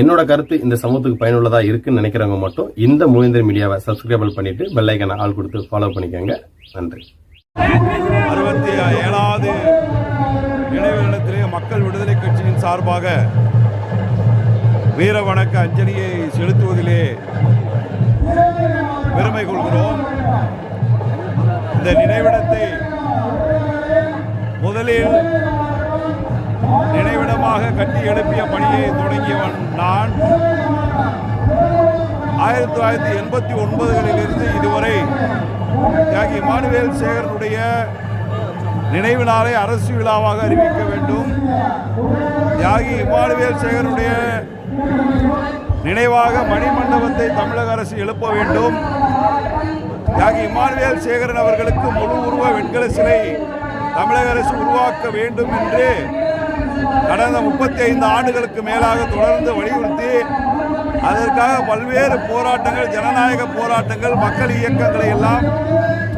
என்னோட கருத்து இந்த சமூகத்துக்கு பயனுள்ளதாக இருக்குன்னு நினைக்கிறவங்க மட்டும் இந்த முகேந்திர மீடியாவை சப்ஸ்கிரைபிள் பண்ணிட்டு பெல் ஆள் கொடுத்து ஃபாலோ பண்ணிக்கோங்க. நன்றி. அறுபத்தி ஏழாவது நினைவு மக்கள் விடுதலை கட்சியின் சார்பாக வீர வணக்க அஞ்சலியை செலுத்துவதிலே பெருமை கொள்கிறோம். இந்த நினைவிடத்தை முதலில் கட்டி எழுப்பிய பணியை தொடங்கியவன் நான். ஆயிரத்தி தொள்ளாயிரத்தி எண்பத்தி ஒன்பதுகளிலிருந்து இதுவரை தியாகி இமானுவேல் சேகரனுடைய நினைவு நாளை அரசு விழாவாக அறிவிக்க வேண்டும். தியாகி இமானுவேல் சேகரனுடைய நினைவாக மணிமண்டபத்தை தமிழக அரசு எழுப்ப வேண்டும். தியாகி இமானுவேல் சேகரன் அவர்களுக்கு முழு உருவ வெண்கல சிலை தமிழக அரசு உருவாக்க வேண்டும் என்று கடந்த முப்பத்தி ஐந்து ஆண்டுகளுக்கு மேலாக தொடர்ந்து வலியுறுத்தி அதற்காக பல்வேறு போராட்டங்கள் ஜனநாயக போராட்டங்கள் மக்கள் இயக்கங்களை எல்லாம்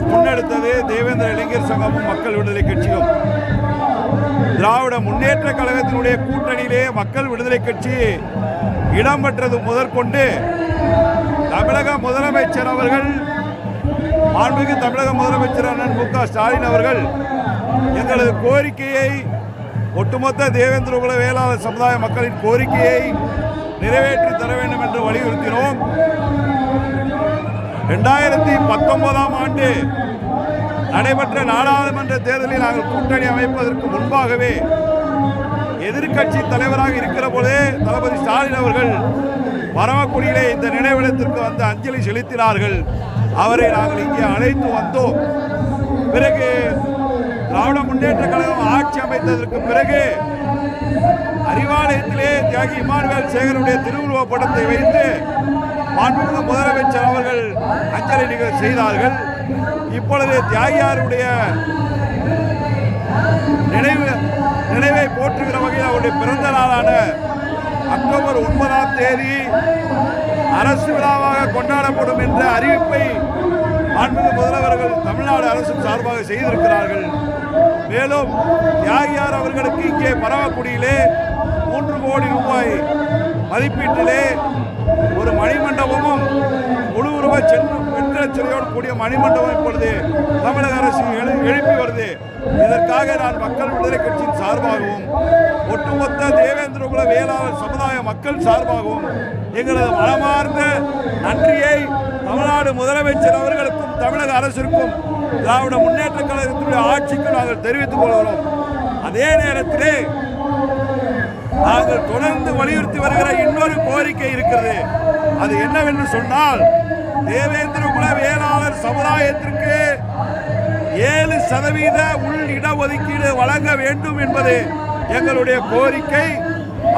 முன்னெடுத்தது தேவேந்திர இளைஞர் சங்கமும் மக்கள் விடுதலை கட்சியும். திராவிட முன்னேற்ற கழகத்தினுடைய கூட்டணியிலே மக்கள் விடுதலை கட்சி இடம்பெற்றது முதற்கொண்டு தமிழக முதலமைச்சர் அவர்கள் மாண்புமிகு தமிழக முதலமைச்சர் அண்ணன் மு க ஸ்டாலின் அவர்கள் எங்களது கோரிக்கையை ஒட்டுமொத்த தேவேந்திரகுல வேளாண் வேளாளர் சமுதாய மக்களின் கோரிக்கையை நிறைவேற்றி தர வேண்டும் என்று வலியுறுத்தினோம். ரெண்டாயிரத்தி பத்தொன்பதாம் ஆண்டு நடைபெற்ற நாடாளுமன்ற தேர்தலில் நாங்கள் கூட்டணி அமைப்பதற்கு முன்பாகவே எதிர்க்கட்சி தலைவராக இருக்கிற போதே தளபதி ஸ்டாலின் அவர்கள் பரமக்குடியிலே இந்த நினைவிடத்திற்கு வந்து அஞ்சலி செலுத்தினார்கள். அவரை நாங்கள் இங்கே அழைத்து வந்தோம். பிறகு திராவிட முன்னேற்ற கழகம் ஆட்சி அமைத்ததற்கு பிறகு அறிவாலயத்திலே தியாகி இமானுவேல் சேகருடைய திருவுருவ படத்தை வைத்து மாண்புமிகு முதலமைச்சர் அவர்கள் அஞ்சலி நிகழ்ச்சி செய்தார்கள். இப்பொழுது தியாகியாருடைய நினைவு நினைவை போற்றுகிற வகையில் அவருடைய பிறந்த நாளான அக்டோபர் ஒன்பதாம் தேதி அரசு விழாவாக கொண்டாடப்படும் என்ற அறிவிப்பை மாண்புமிகு முதல்வர்கள் தமிழ்நாடு அரசு சார்பாக செய்திருக்கிறார்கள். மேலும் தியாகியார் அவர்களுக்கு இங்கே பரவக்குடியிலே மூன்று கோடி ரூபாய் மதிப்பீட்டிலே ஒரு மணிமண்டபமும் முழு ரூபாய் சென்று வெண்கல கூடிய மணிமண்டபம் இப்பொழுது தமிழக அரசு எழு- எழுப்பி வருது. இதற்காக நான் மக்கள் விடுதலை கட்சியின் சார்பாகவும் ஒட்டுமொத்த தேவேந்திர குல வேளாளர் சமுதாய மக்கள் சார்பாகவும் எங்களது மனமார்ந்த நன்றியை தமிழ்நாடு முதலமைச்சர் அவர்களுக்கும் தமிழக அரசிற்கும் திராவிட முன்னேற்ற கழகத்தினுடைய ஆட்சிக்கு நாங்கள் தெரிவித்துக் கொள்கிறோம். அதே நேரத்திலே நாங்கள் தொடர்ந்து வலியுறுத்தி வருகிற இன்னொரு கோரிக்கை இருக்கிறது. அது என்னவென்று சொன்னால் தேவேந்திர குல வேளாளர் சமுதாயத்திற்கு ஏழு சதவீத உள் இடஒதுக்கீடு வழங்க வேண்டும் என்பது எங்களுடைய கோரிக்கை.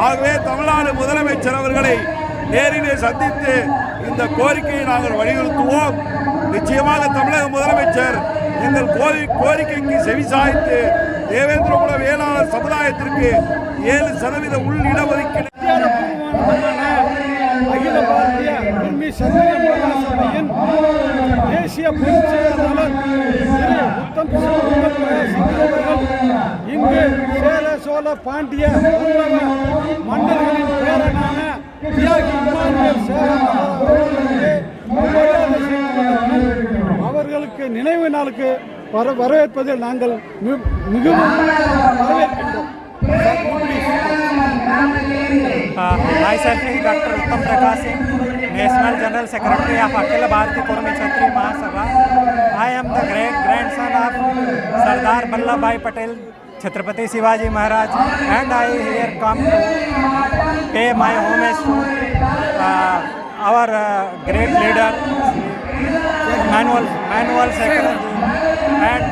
ஆகவே தமிழ்நாடு முதலமைச்சர் அவர்களை நேரிலே சந்தித்து இந்த கோரிக்கையை நாங்கள் வலியுறுத்துவோம். நிச்சயமாக தமிழக முதலமைச்சர் எங்கள் கோரி கோரிக்கைக்கு செவிசாய்த்து தேவேந்திர வேளாண் சமுதாயத்திற்கு ஏழு சதவீத உள் இடஒதுக்கீடு அகில பாரதிய உண்மை தேசிய பொதுச் செயலாளர் இங்கு சேல சோழ Pandya Pallava அவர்களுக்கு மரியாதை செலுத்துவதற்கு அவர்களுக்கு நினைவு நாளுக்கு வர வரவேற்பதில் நாங்கள் மி- மிகவும் வரவேற்கின்றோம் Uh, myself is Dr. Uttam Prakash Singh, National General Secretary of Akhila Bharati Kurmi Kshatriya Mahasabha. I am the great grandson of Sardar Vallabhbhai Patel, Chhatrapati Shivaji Maharaj, and I here come to pay my homage to uh, our uh, great leader, Manuel Manuel Secretary, and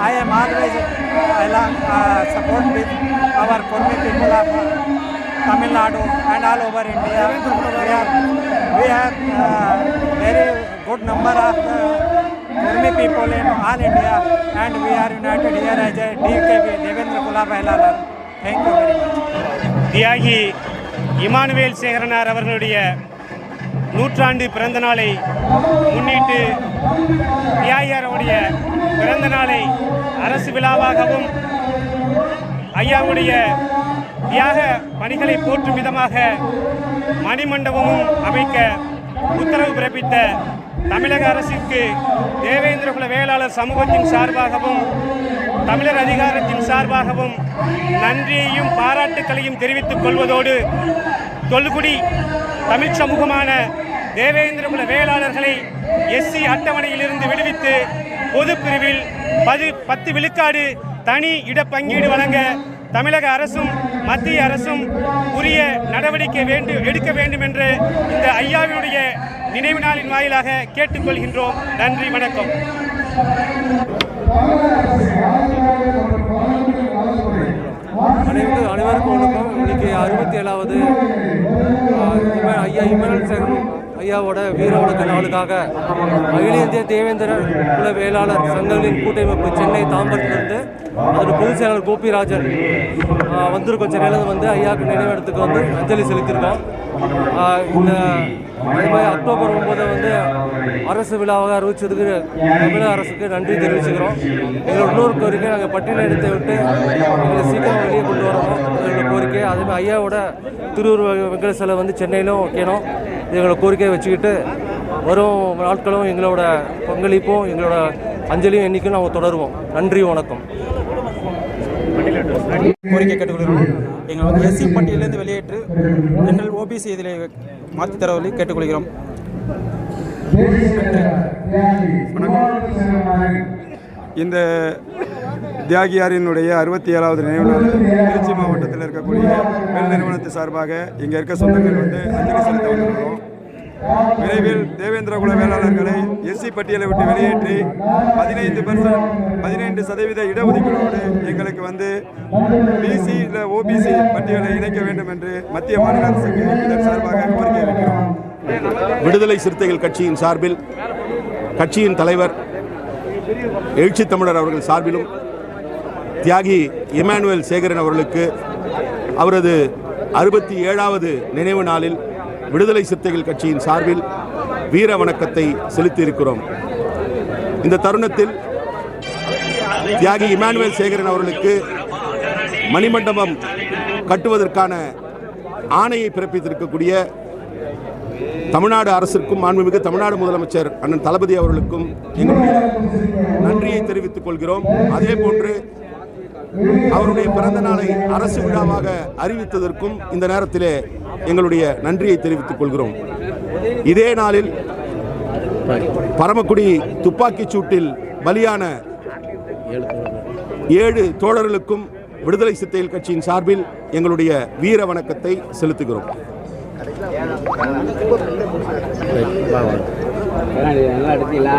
I am always uh, support with our Kurmi people of Tamil Nadu and all over India. We have, we have uh, very good number of uh, Kurmi people in all India and we are united here as a DKB, Devendra Kula Ailalar. Thank you very much. Thiyagi Immanuel Sekaranar அவர்களுடைய நூற்றாண்டு பிறந்த நாளை முன்னிட்டு தியாகியார் பிறந்த நாளை அரசு விழாவாகவும் ஐயாவுடைய தியாக பணிகளை போற்றும் விதமாக மணிமண்டபமும் அமைக்க உத்தரவு பிறப்பித்த தமிழக அரசிற்கு தேவேந்திரகுல வேளாளர் சமூகத்தின் சார்பாகவும் தமிழர் அதிகாரத்தின் சார்பாகவும் நன்றியையும் பாராட்டுக்களையும் தெரிவித்துக் கொள்வதோடு தொல்குடி தமிழ் சமூகமான தேவேந்திரகுல வேளாளர்களை எஸ்சி அட்டவணையிலிருந்து விடுவித்து பொது பிரிவில் பது பத்து விழுக்காடு தனி இடப்பங்கீடு வழங்க தமிழக அரசும் மத்திய அரசும் உரிய நடவடிக்கை வேண்டும் எடுக்க வேண்டும் என்று இந்த ஐயாவினுடைய நினைவு நாளின் வாயிலாக கேட்டுக்கொள்கின்றோம். நன்றி வணக்கம். அனைவருக்கும் அனைவருக்கும் வணக்கம். இன்னைக்கு அறுபத்தி ஏழாவது ஐயா இமரல் ஐயாவோட வீரோட நாளுக்காக அகில இந்திய தேவேந்திர குல வேளாளர் சங்கங்களின் கூட்டமைப்பு சென்னை தாம்பரத்திலிருந்து அதோட பொதுச் செயலாளர் கோபிராஜன் ஆ, வந்திருக்கோம். சென்னையிலேருந்து வந்து ஐயாவுக்கு நினைவிடத்துக்கு வந்து அஞ்சலி செலுத்தியிருக்கோம். இந்த அதே மாதிரி அக்டோபர் அரசு விழாவாக அறிவிச்சதுக்கு தமிழக அரசுக்கு நன்றி தெரிவிச்சுக்கிறோம். எங்களோட இன்னொரு கோரிக்கை நாங்கள் பட்டியலிடத்தை விட்டு எங்களை சீக்கிரம் வெளியே கொண்டு வரணும். எங்களோட கோரிக்கை. அதே மாதிரி ஐயாவோட திருவூர் வெங்கட சிலை வந்து சென்னையிலும் வைக்கணும். எங்களோட கோரிக்கையை வச்சுக்கிட்டு வரும் நாட்களும் எங்களோட பங்களிப்பும் எங்களோட அஞ்சலியும் என்றைக்கும் நாங்கள் தொடருவோம். நன்றி வணக்கம். கோரிக்கை கேட்டுக்கொள்கிறோம். எங்களை வந்து எஸ்சி பட்டியலேருந்து வெளியேற்று எங்கள் ஓபிசி இதில் மாற்றி தரவழி கேட்டுக்கொள்கிறோம். இந்த தியாகியாரினுடைய அறுபத்தி ஏழாவது நினைவு நாள் திருச்சி மாவட்டத்தில் இருக்கக்கூடிய மேல் நிறுவனத்து சார்பாக இங்கே இருக்க சொந்தங்கள் வந்து அஞ்சலி செலுத்த வந்திருக்கிறோம் விரைவில் தேவேந்திர குல வேளாளர்களை எஸ்சி பட்டியலை விட்டு வெளியேற்றி பதினைந்து பர்சன்ட் பதினைந்து சதவீத இடஒதுக்கீடோடு எங்களுக்கு வந்து பிசி இல்லை ஓபிசி பட்டியலை இணைக்க வேண்டும் என்று மத்திய மாநில அரசுக்கு இதன் சார்பாக கோரிக்கை வைக்கிறோம். விடுதலை சிறுத்தைகள் கட்சியின் சார்பில் கட்சியின் தலைவர் எழுச்சி தமிழர் அவர்கள் சார்பிலும் தியாகி இமானுவேல் சேகரன் அவர்களுக்கு அவரது அறுபத்தி ஏழாவது நினைவு நாளில் விடுதலை சிறுத்தைகள் கட்சியின் சார்பில் வீர வணக்கத்தை செலுத்தியிருக்கிறோம். இந்த தருணத்தில் தியாகி இமானுவேல் சேகரன் அவர்களுக்கு மணிமண்டபம் கட்டுவதற்கான ஆணையை பிறப்பித்திருக்கக்கூடிய தமிழ்நாடு அரசிற்கும் மாண்புமிகு தமிழ்நாடு முதலமைச்சர் அண்ணன் தளபதி அவர்களுக்கும் எங்களுடைய நன்றியை தெரிவித்துக் கொள்கிறோம். அதே போன்று அவருடைய பிறந்த நாளை அரசு விழாவாக அறிவித்ததற்கும் இந்த நேரத்திலே எங்களுடைய நன்றியை தெரிவித்துக் கொள்கிறோம். இதே நாளில் பரமக்குடி துப்பாக்கிச் சூட்டில் பலியான ஏழு தோழர்களுக்கும் விடுதலை சித்தையில் கட்சியின் சார்பில் எங்களுடைய வீர வணக்கத்தை செலுத்துகிறோம். நல்லா எடுத்தீங்களா